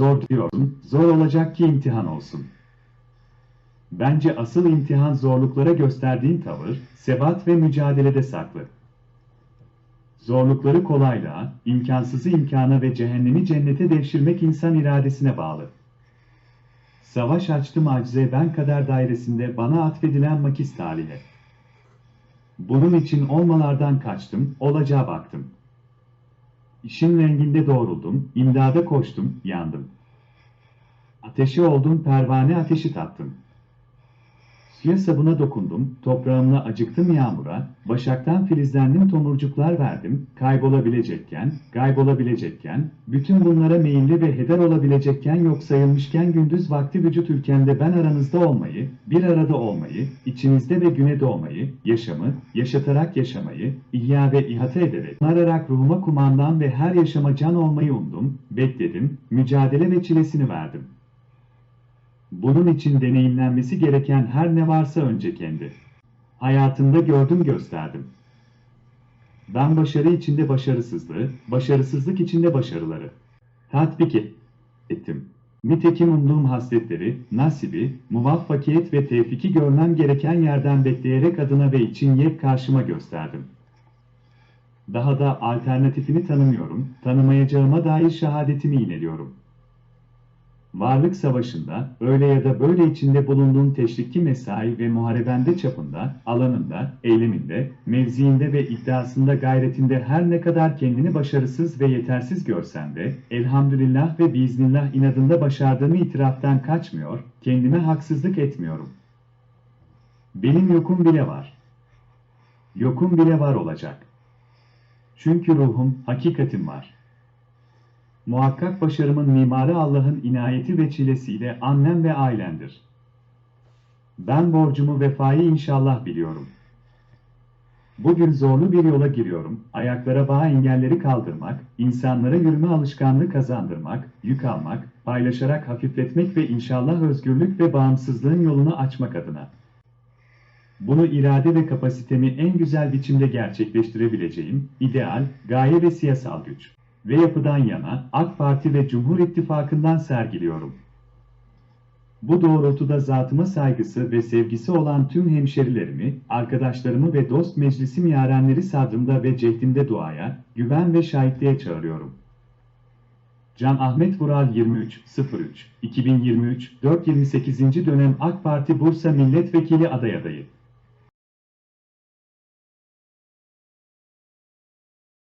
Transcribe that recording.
Zor diyorum, zor olacak ki imtihan olsun. Bence asıl imtihan zorluklara gösterdiğin tavır, sebat ve mücadelede saklı. Zorlukları kolaylığa, imkansızı imkana ve cehennemi cennete devşirmek insan iradesine bağlı. Savaş açtım acize ben kader dairesinde bana atfedilen makis talihe. Bunun için olmalardan kaçtım, olacağa baktım. İşin renginde doğruldum, imdada koştum, yandım. Ateşi oldum, pervane ateşi tattım. Suya sabuna dokundum, toprağımla acıktım yağmura, başaktan filizlendim tomurcuklar verdim, kaybolabilecekken, kaybolabilecekken, bütün bunlara meyilli ve heder olabilecekken yok sayılmışken gündüz vakti vücut ülkemde ben aranızda olmayı, bir arada olmayı, içinizde ve güne doğmayı, yaşamı, yaşatarak yaşamayı, ihya ve ihate ederek, nararak ruhuma kumandan ve her yaşama can olmayı umdum, bekledim, mücadele ve çilesini verdim. Bunun için deneyimlenmesi gereken her ne varsa önce kendi. Hayatımda gördüm gösterdim. Ben başarı içinde başarısızlığı, başarısızlık içinde başarıları tatbik et- ettim. Nitekim umduğum hasletleri, nasibi, muvaffakiyet ve tevfiki görmem gereken yerden bekleyerek adına ve için yek karşıma gösterdim. Daha da alternatifini tanımıyorum, tanımayacağıma dair şehadetimi ineliyorum. Varlık savaşında, öyle ya da böyle içinde bulunduğun teşrikli mesai ve muharebende çapında, alanında, eyleminde, mevziinde ve iddiasında gayretinde her ne kadar kendini başarısız ve yetersiz görsen de, elhamdülillah ve biiznillah inadında başardığımı itiraftan kaçmıyor, kendime haksızlık etmiyorum. Benim yokum bile var. Yokum bile var olacak. Çünkü ruhum, hakikatim var. Muhakkak başarımın mimarı Allah'ın inayeti ve çilesiyle annem ve ailendir. Ben borcumu vefayı inşallah biliyorum. Bugün zorlu bir yola giriyorum. Ayaklara bağ engelleri kaldırmak, insanlara yürüme alışkanlığı kazandırmak, yük almak, paylaşarak hafifletmek ve inşallah özgürlük ve bağımsızlığın yolunu açmak adına. Bunu irade ve kapasitemi en güzel biçimde gerçekleştirebileceğim ideal, gaye ve siyasal güç ve yapıdan yana AK Parti ve Cumhur İttifakı'ndan sergiliyorum. Bu doğrultuda zatıma saygısı ve sevgisi olan tüm hemşerilerimi, arkadaşlarımı ve dost meclisim yarenleri sadrımda ve cehdimde duaya, güven ve şahitliğe çağırıyorum. Can Ahmet Vural 23 03 2023 4 28. dönem AK Parti Bursa Milletvekili aday adayı